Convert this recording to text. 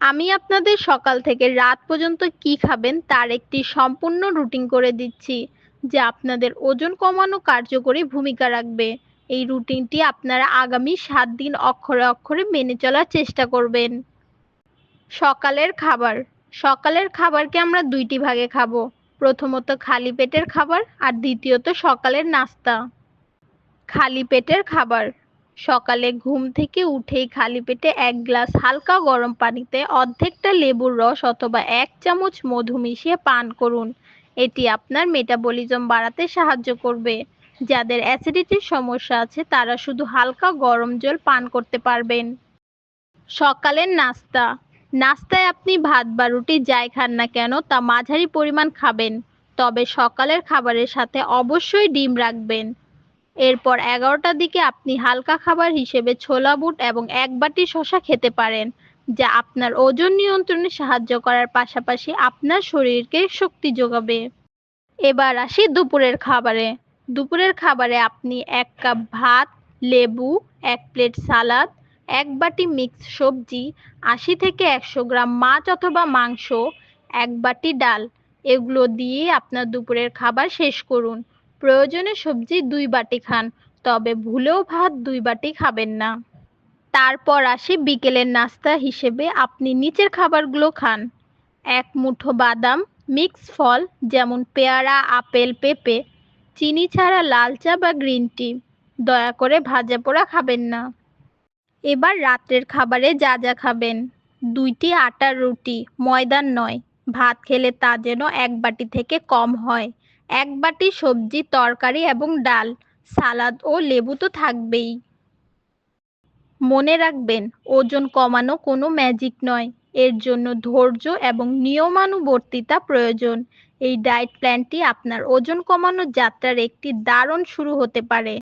আমি আপনাদের সকাল থেকে রাত পর্যন্ত কি খাবেন তার একটি সম্পূর্ণ রুটিন করে দিচ্ছি, যা আপনাদের ওজন কমানো কার্যকরী ভূমিকা রাখবে। এই রুটিনটি আপনারা আগামী সাত দিন অক্ষরে অক্ষরে মেনে চলার চেষ্টা করবেন। সকালের খাবার। সকালের খাবারকে আমরা দুইটি ভাগে খাব। প্রথমত খালি পেটের খাবার আর দ্বিতীয়ত সকালের নাস্তা। খালি পেটের খাবার। সকালে ঘুম থেকে উঠেই খালি পেটে এক গ্লাস হালকা গরম পানিতে অর্ধেকটা লেবুর রস অথবা এক চামচ মধু মিশিয়ে পান করুন। এটি আপনার মেটাবলিজম বাড়াতে সাহায্য করবে। যাদের অ্যাসিডিটির সমস্যা আছে, তারা শুধু হালকা গরম জল পান করতে পারবেন। সকালের নাস্তা। নাস্তায় আপনি ভাত বা রুটি যাই খান না কেন, তা মাঝারি পরিমাণ খাবেন। তবে সকালের খাবারের সাথে অবশ্যই ডিম রাখবেন। এরপর এগারোটার দিকে আপনি হালকা খাবার হিসেবে ছোলা বুট এবং এক বাটি শসা খেতে পারেন, যা আপনার ওজন নিয়ন্ত্রণে সাহায্য করার পাশাপাশি আপনার শরীরকে শক্তি যোগাবে। এবার আসি দুপুরের খাবারে। দুপুরের খাবারে আপনি এক কাপ ভাত, লেবু, এক প্লেট সালাদ, এক বাটি মিক্স সবজি, আশি থেকে একশো গ্রাম মাছ অথবা মাংস, এক বাটি ডাল। এগুলো দিয়ে আপনার দুপুরের খাবার শেষ করুন। প্রয়োজনে সবজি দুই বাটি খান, তবে ভুলেও ভাত দুই বাটি খাবেন না। তারপর আসি বিকেলের নাস্তা হিসেবে আপনি নিচের খাবারগুলো খান। এক মুঠো বাদাম, মিক্স ফল, যেমন পেয়ারা, আপেল, পেঁপে, চিনি ছাড়া লাল চা বা গ্রিন টি, দয়া করে ভাজা পোড়া খাবেন না। এবার রাত্রের খাবারে যা যা খাবেন। দুইটি আটার রুটি, ময়দার নয়, ভাত খেলে তা যেন এক বাটি থেকে কম হয়। এক বাটি সবজি, তরকারি এবং ডাল, সালাদ ও লেবু তো থাকবেই। মনে রাখবেন, ওজন কমানো কোনো ম্যাজিক নয়। এর জন্য ধৈর্য এবং নিয়মানুবর্তিতা প্রয়োজন। এই ডায়েট প্ল্যানটি আপনার ওজন কমানোর যাত্রার একটি দারুণ শুরু হতে পারে।